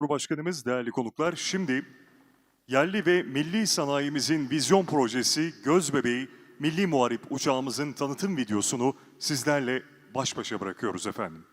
Cumhurbaşkanımız, değerli konuklar, şimdi yerli ve milli sanayimizin vizyon projesi Göz Bebeği Milli Muharip uçağımızın tanıtım videosunu sizlerle baş başa bırakıyoruz efendim.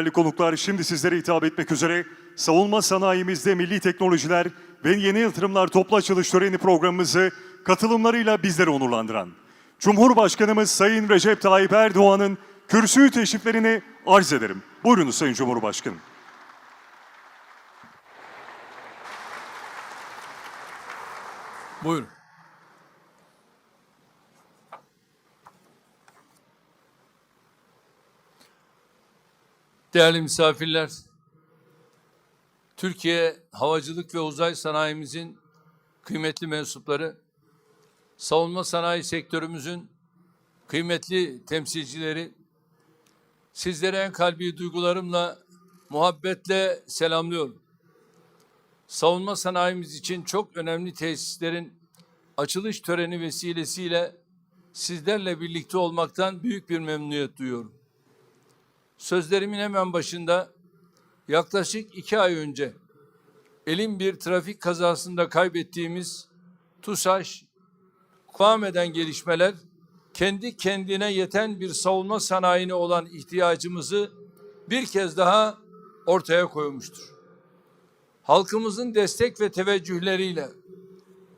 Değerli konuklar, şimdi sizlere hitap etmek üzere savunma sanayimizde milli teknolojiler ve yeni yatırımlar toplu açılış töreni programımızı katılımlarıyla bizleri onurlandıran Cumhurbaşkanımız Sayın Recep Tayyip Erdoğan'ın kürsüyü teşriflerini arz ederim. Buyurunuz Sayın Cumhurbaşkanım. Buyurun. Değerli misafirler, Türkiye havacılık ve uzay sanayimizin kıymetli mensupları, savunma sanayi sektörümüzün kıymetli temsilcileri, sizlere en kalbi duygularımla, muhabbetle selamlıyorum. Savunma sanayimiz için çok önemli tesislerin açılış töreni vesilesiyle sizlerle birlikte olmaktan büyük bir memnuniyet duyuyorum. Sözlerimin hemen başında yaklaşık iki ay önce elin bir trafik kazasında kaybettiğimiz TUSAŞ devam eden gelişmeler kendi kendine yeten bir savunma sanayine olan ihtiyacımızı bir kez daha ortaya koymuştur. Halkımızın destek ve teveccühleriyle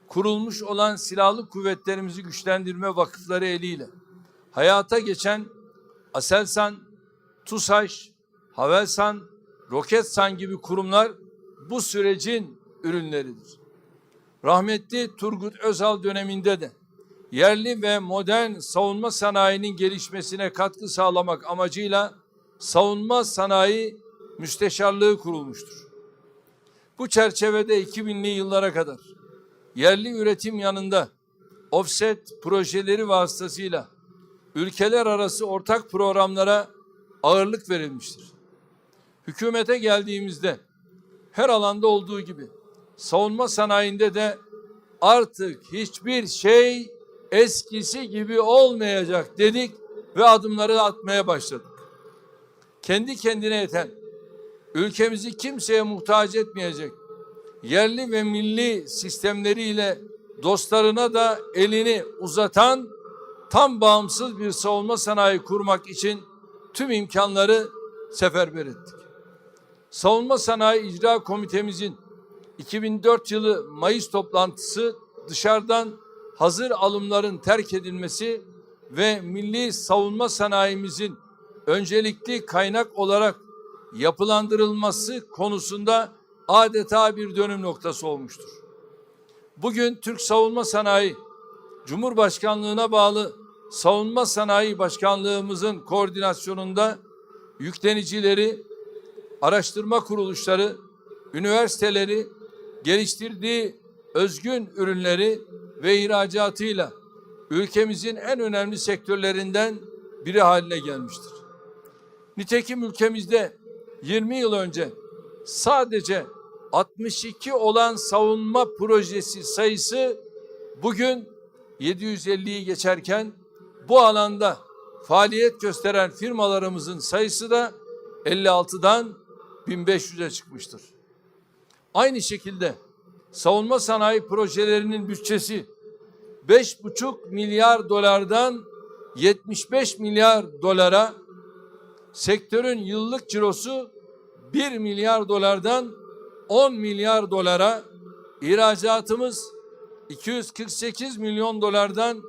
kurulmuş olan silahlı kuvvetlerimizi güçlendirme vakıfları eliyle hayata geçen Aselsan, TUSAŞ, Havelsan, Roketsan gibi kurumlar bu sürecin ürünleridir. Rahmetli Turgut Özal döneminde de yerli ve modern savunma sanayinin gelişmesine katkı sağlamak amacıyla savunma sanayi müsteşarlığı kurulmuştur. Bu çerçevede 2000'li yıllara kadar yerli üretim yanında offset projeleri vasıtasıyla ülkeler arası ortak programlara ağırlık verilmiştir. Hükümete geldiğimizde her alanda olduğu gibi savunma sanayinde de artık hiçbir şey eskisi gibi olmayacak dedik ve adımları atmaya başladık. Kendi kendine yeten, ülkemizi kimseye muhtaç etmeyecek, yerli ve milli sistemleriyle dostlarına da elini uzatan tam bağımsız bir savunma sanayi kurmak için tüm imkanları seferber ettik. Savunma Sanayi İcra Komitemizin 2004 yılı Mayıs toplantısı dışarıdan hazır alımların terk edilmesi ve milli savunma sanayimizin öncelikli kaynak olarak yapılandırılması konusunda adeta bir dönüm noktası olmuştur. Bugün Türk Savunma Sanayi Cumhurbaşkanlığına bağlı Savunma Sanayi Başkanlığımızın koordinasyonunda yüklenicileri, araştırma kuruluşları, üniversiteleri geliştirdiği özgün ürünleri ve ihracatıyla ülkemizin en önemli sektörlerinden biri haline gelmiştir. Nitekim ülkemizde 20 yıl önce sadece 62 olan savunma projesi sayısı bugün 750'yi geçerken bu alanda faaliyet gösteren firmalarımızın sayısı da 56'dan 1500'e çıkmıştır. Aynı şekilde savunma sanayi projelerinin bütçesi 5,5 milyar dolardan 75 milyar dolara, sektörün yıllık cirosu 1 milyar dolardan 10 milyar dolara, ihracatımız 248 milyon dolardan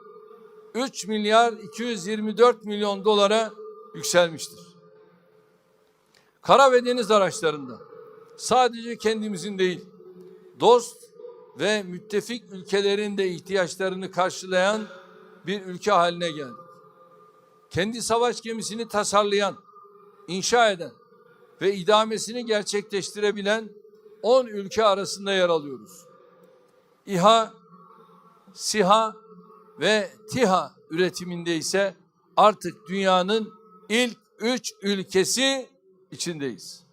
3 milyar 224 milyon dolara yükselmiştir. Kara ve deniz araçlarında sadece kendimizin değil, dost ve müttefik ülkelerin de ihtiyaçlarını karşılayan bir ülke haline geldik. Kendi savaş gemisini tasarlayan, inşa eden ve idamesini gerçekleştirebilen 10 ülke arasında yer alıyoruz. İHA, SİHA ve TİHA üretiminde ise artık dünyanın ilk üç ülkesi içindeyiz.